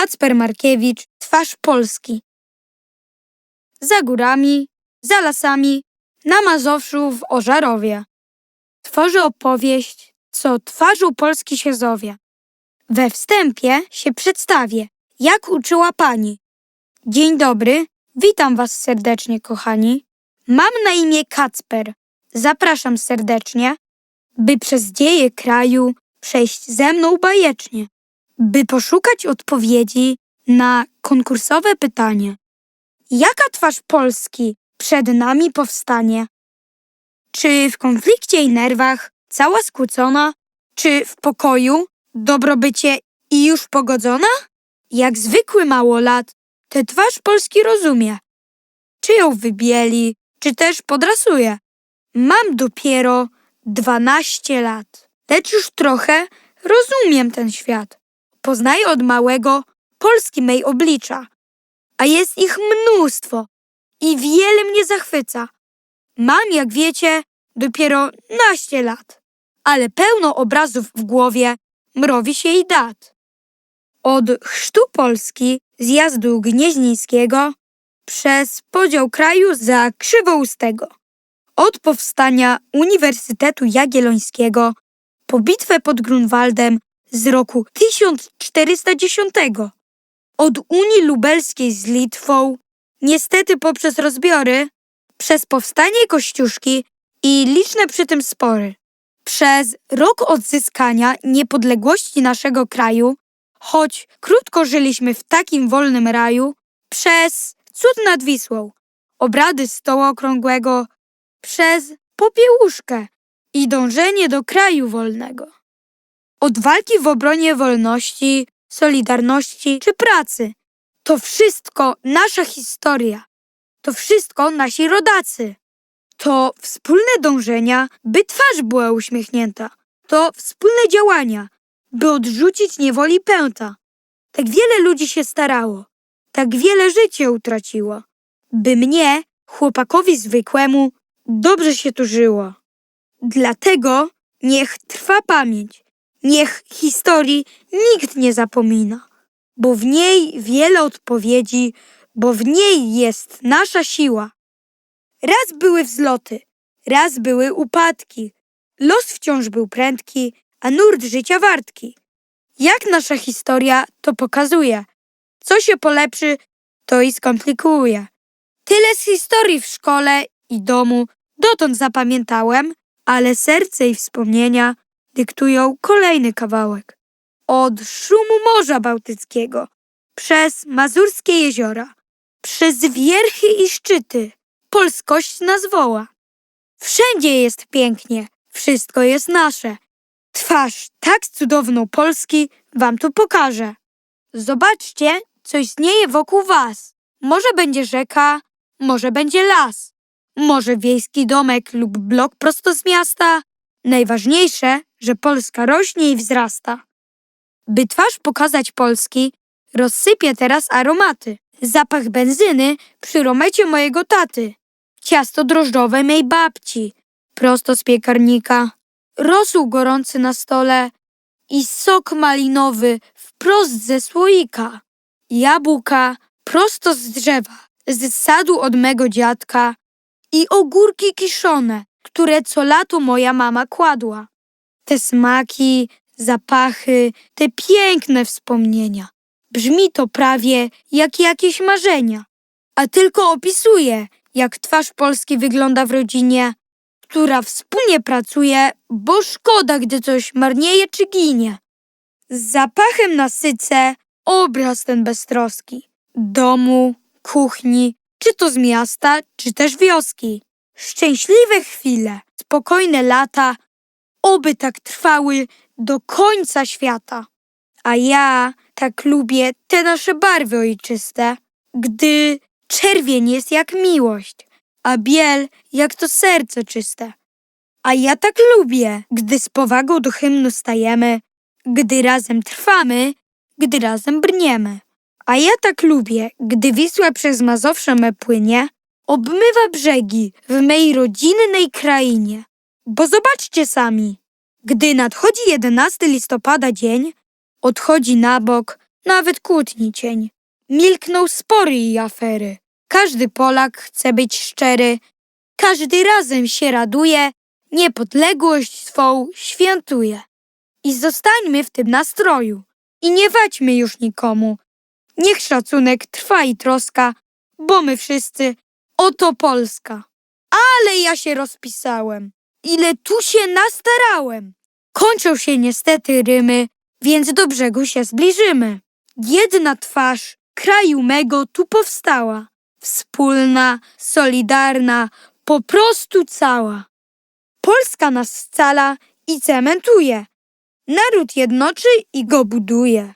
Kacper Markiewicz, twarz Polski. Za górami, za lasami, na Mazowszu w Ożarowie. Tworzy opowieść, co twarzą Polski się zowie. We wstępie się przedstawię, jak uczyła pani. Dzień dobry, witam was serdecznie, kochani. Mam na imię Kacper. Zapraszam serdecznie, by przez dzieje kraju przejść ze mną bajecznie, by poszukać odpowiedzi na konkursowe pytanie. Jaka twarz Polski przed nami powstanie? Czy w konflikcie i nerwach, cała skłócona, czy w pokoju, dobrobycie i już pogodzona? Jak zwykły małolat, tę twarz Polski rozumie. Czy ją wybieli, czy też podrasuje. Mam dopiero 12 lat, lecz już trochę rozumiem ten świat. Poznaję od małego Polski mej oblicza, a jest ich mnóstwo i wiele mnie zachwyca. Mam, jak wiecie, dopiero naście lat, ale pełno obrazów w głowie mrowi się i dat. Od chrztu Polski, zjazdu gnieźnieńskiego, przez podział kraju za krzywoustego, od powstania Uniwersytetu Jagiellońskiego po bitwę pod Grunwaldem z roku 1410, od Unii Lubelskiej z Litwą, niestety poprzez rozbiory, przez powstanie Kościuszki i liczne przy tym spory. Przez rok odzyskania niepodległości naszego kraju, choć krótko żyliśmy w takim wolnym raju, przez cud nad Wisłą, obrady stołu okrągłego, przez popiełuszkę i dążenie do kraju wolnego. Od walki w obronie wolności, solidarności czy pracy. To wszystko nasza historia. To wszystko nasi rodacy. To wspólne dążenia, by twarz była uśmiechnięta. To wspólne działania, by odrzucić niewoli pęta. Tak wiele ludzi się starało. Tak wiele życie utraciło. By mnie, chłopakowi zwykłemu, dobrze się tu żyło. Dlatego niech trwa pamięć, niech historii nikt nie zapomina, bo w niej wiele odpowiedzi, bo w niej jest nasza siła. Raz były wzloty, raz były upadki, los wciąż był prędki, a nurt życia wartki. Jak nasza historia to pokazuje, co się polepszy, to i skomplikuje. Tyle z historii w szkole i domu dotąd zapamiętałem, ale serce i wspomnienia dyktują kolejny kawałek. Od szumu Morza Bałtyckiego, przez Mazurskie jeziora, przez wierchy i szczyty, polskość nas woła. Wszędzie jest pięknie, wszystko jest nasze. Twarz tak cudowną Polski wam tu pokażę. Zobaczcie, co istnieje wokół was. Może będzie rzeka, może będzie las, może wiejski domek lub blok prosto z miasta. Najważniejsze, że Polska rośnie i wzrasta. By twarz pokazać Polski, rozsypię teraz aromaty. Zapach benzyny przy romecie mojego taty. Ciasto drożdżowe mej babci, prosto z piekarnika. Rosół gorący na stole i sok malinowy wprost ze słoika. Jabłka prosto z drzewa, z sadu od mego dziadka i ogórki kiszone, które co lato moja mama kładła. Te smaki, zapachy, te piękne wspomnienia. Brzmi to prawie jak jakieś marzenia, a tylko opisuje, jak twarz Polski wygląda w rodzinie, która wspólnie pracuje, bo szkoda, gdy coś marnieje czy ginie. Z zapachem nasycę obraz ten beztroski. Domu, kuchni, czy to z miasta, czy też wioski. Szczęśliwe chwile, spokojne lata, oby tak trwały do końca świata. A ja tak lubię te nasze barwy ojczyste, gdy czerwień jest jak miłość, a biel jak to serce czyste. A ja tak lubię, gdy z powagą do hymnu stajemy, gdy razem trwamy, gdy razem brniemy. A ja tak lubię, gdy Wisła przez Mazowsze me płynie, obmywa brzegi w mej rodzinnej krainie. Bo zobaczcie sami, gdy nadchodzi 11 listopada dzień, odchodzi na bok nawet kłótni cień. Milkną spory i afery. Każdy Polak chce być szczery, każdy razem się raduje, niepodległość swą świętuje. I zostańmy w tym nastroju i nie wadźmy już nikomu. Niech szacunek trwa i troska, bo my wszyscy oto Polska. Ale ja się rozpisałem. Ile tu się nastarałem. Kończą się niestety rymy, więc do brzegu się zbliżymy. Jedna twarz kraju mego tu powstała. Wspólna, solidarna, po prostu cała. Polska nas scala i cementuje. Naród jednoczy i go buduje.